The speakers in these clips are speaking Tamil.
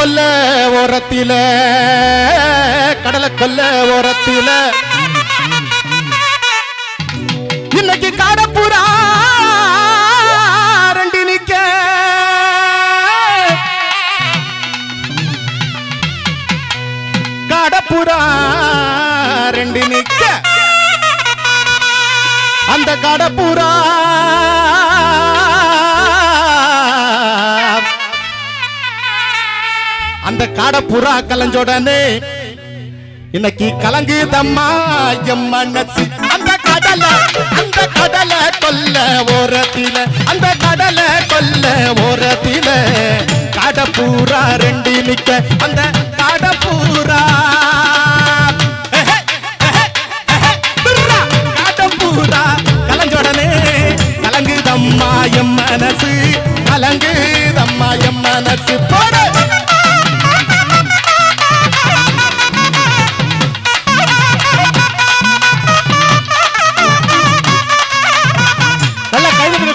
கொல்ல ஓரத்தில கடலை கொல்ல ஓரத்தில. இன்னைக்கு காடப்புறா ரெண்டு நிக்க. காடப்புறா ரெண்டு நிக்க. அந்த காடப்புறா இந்த அந்த புறா கலஞ்சோடனே இன்னைக்கு கலங்குதம்மா எம் மனசு. அந்த கடல அந்த கடல கொல்ல ஓரத்தில அந்த கடல கொல்ல ஓரத்தில. காடப்பூரா ரெண்டு நிக்க அந்த காடப்பூரா எஹே, கலஞ்சோடனே கலங்குதம்மா எம் மனசு. கலங்குதம்மா எம் மனசு.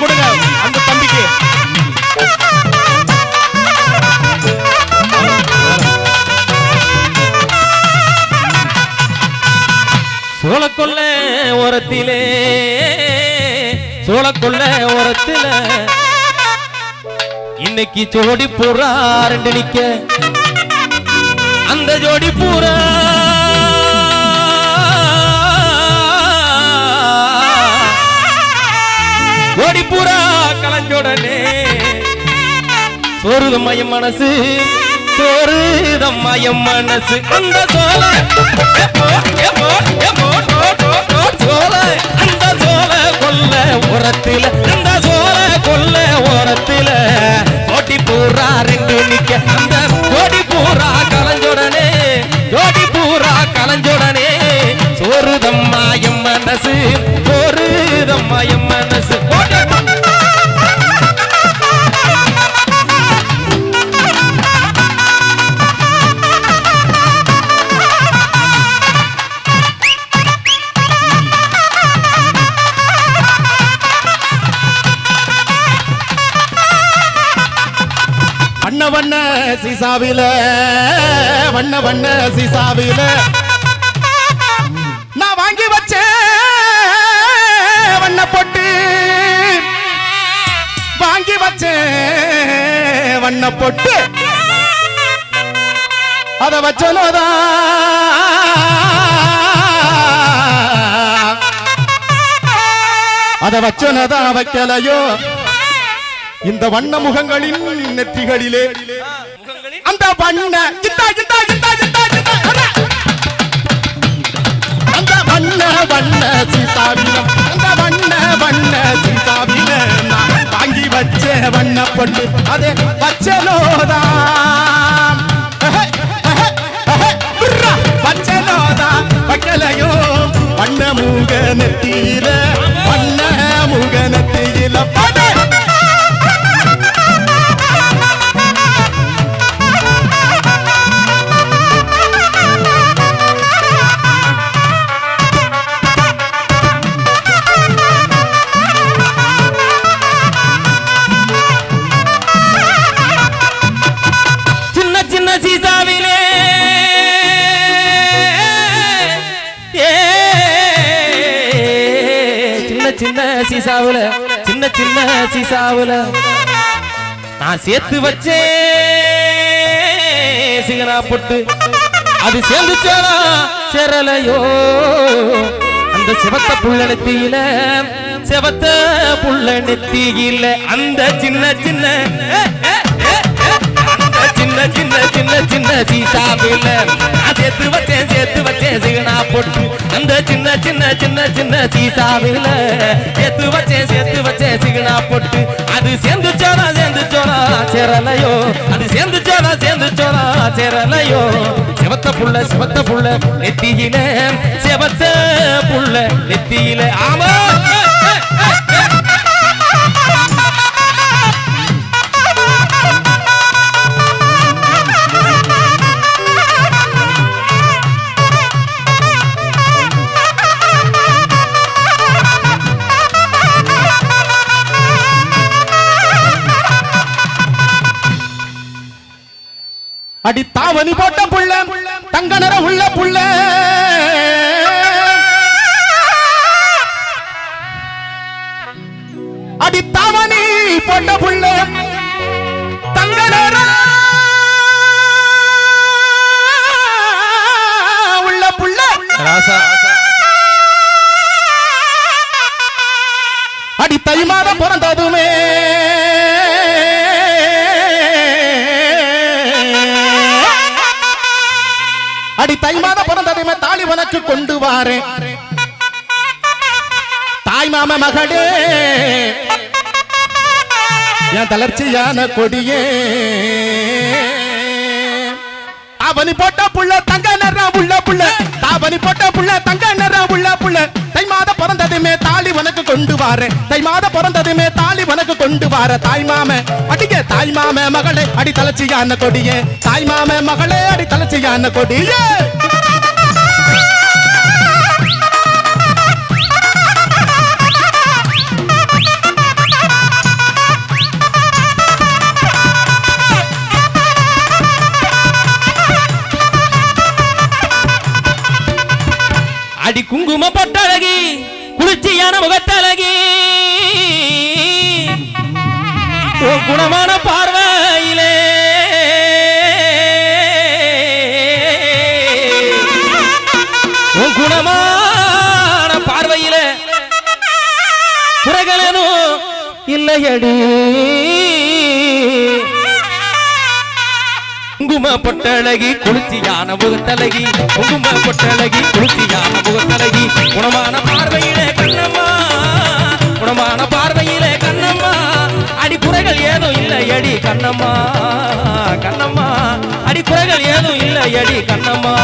கொடுங்க அந்த தம்பிக்கு. சோளக்கொல்ல ஓரத்திலே சோளக்கொல்ல ஓரத்தில. இன்னைக்கு ஜோடி பூரா ரெண்டு நிக்க. அந்த ஜோடி பூரா ஜோடி பூரா கலஞ்சோடனே சோறுதம்மாயம் மனசு சோறுதம்மாயம் மனசு அந்த சோலை சோலை வண்ண வண்ண சிசாவில வண்ண வண்ண சிசாவில. நான் வாங்கி வச்சேன் வண்ண பொட்டு. வாங்கி வச்சேன் வண்ண பொட்டு. அதை வச்சனோதா அதை வச்சனதான் வைக்கலையோ. இந்த வண்ண முகங்களின் நெற்றிகளிலே. அந்த வண்ண இந்தா, இந்தா, இந்தா, இந்தா, இந்தா, அடா. அந்த வண்ண வண்ண சீதாவிலம் அந்த வண்ண வண்ண சீதாவில நான் வாங்கி வச்ச வண்ண பொண்ணு. அதே வச்சனோதான் வச்சனோதான் வைக்கலையோ வண்ண மூக நெத்தியில சீசாவிலே ஏ, சின்ன சின்ன சீசாவுல சின்ன சின்ன சீசாவுல நான் சேர்த்து வச்சேன் சிகனா பொட்டு அது சேர்ந்துச்சாலா சேரா சேரலையோ அந்த சிவத்த புள்ள நெத்தியில சிவத்த புள்ள நெத்தியில அந்த சின்ன சின்ன சீசாவில் நான் சேர்த்து வச்சேன் சேர்த்து வச்சேன் சிகனா பொட்டு. அந்த சின்ன சின்ன சின்ன சின்ன சீசாவில் சேர்த்து வச்சேன் சேர்த்து வச்சேன் சிகனா பொட்டு. அது சேர்ந்து சோரா சேர்ந்து சோரா சேரலையோ. அது சேர்ந்து சோரா சேர்ந்து சோரா சேரலையோ. சிவத்த புள்ள சிவத்த புள்ள நெத்தியில சிவத்த புள்ள நெத்தியில. ஆமா அடி தாவணி போட்ட புள்ள தங்க நிற உள்ள புள்ள. அடி தாவணி போட்ட புள்ள தங்க நிற உள்ள புள்ள. அடி தை மாதம் பிறந்ததுமே. அடி தை மாதம் பிறந்ததுமே தாலி உனக்கு கொண்டு வாரேன். தாய் மாம மகளே என் தளர்ச்சியான கொடியே. தாவணி போட்ட புள்ள தங்க நிற உள்ள புள்ள தாவணி போட்ட புள்ள தங்க நிற கொண்டு வார. தை மாத பிறந்ததுமே தாலி உனக்கு கொண்டு வார. தாய் மாம அடிக்க தாய் மாம மகளே அடி தளர்ச்சியான கொடியே. தாய் மாம மகளே அடி தளர்ச்சியான கொடியே. அடி குங்கும பட்டழகி குளிர்ச்சியான முகத்தழகி. குணமான பார்வையிலே. குணமான பார்வையிலே. குறைகளனும் இல்லையடி. குங்கும பொட்டழகி குளிர்ச்சியான முகத்தழகி குங்கும பொட்டழகி குளிர்ச்சியான முகத்தழகி. குணமான பார்வையிலே கண்ணம்மா குணமான பார்வையிலே கண்ணம்மா. அடிப்புறைகள் ஏதும் இல்லை அடி கண்ணம்மா கண்ணம்மா. அடிப்புறைகள் ஏதும் இல்லை அடி கண்ணம்மா.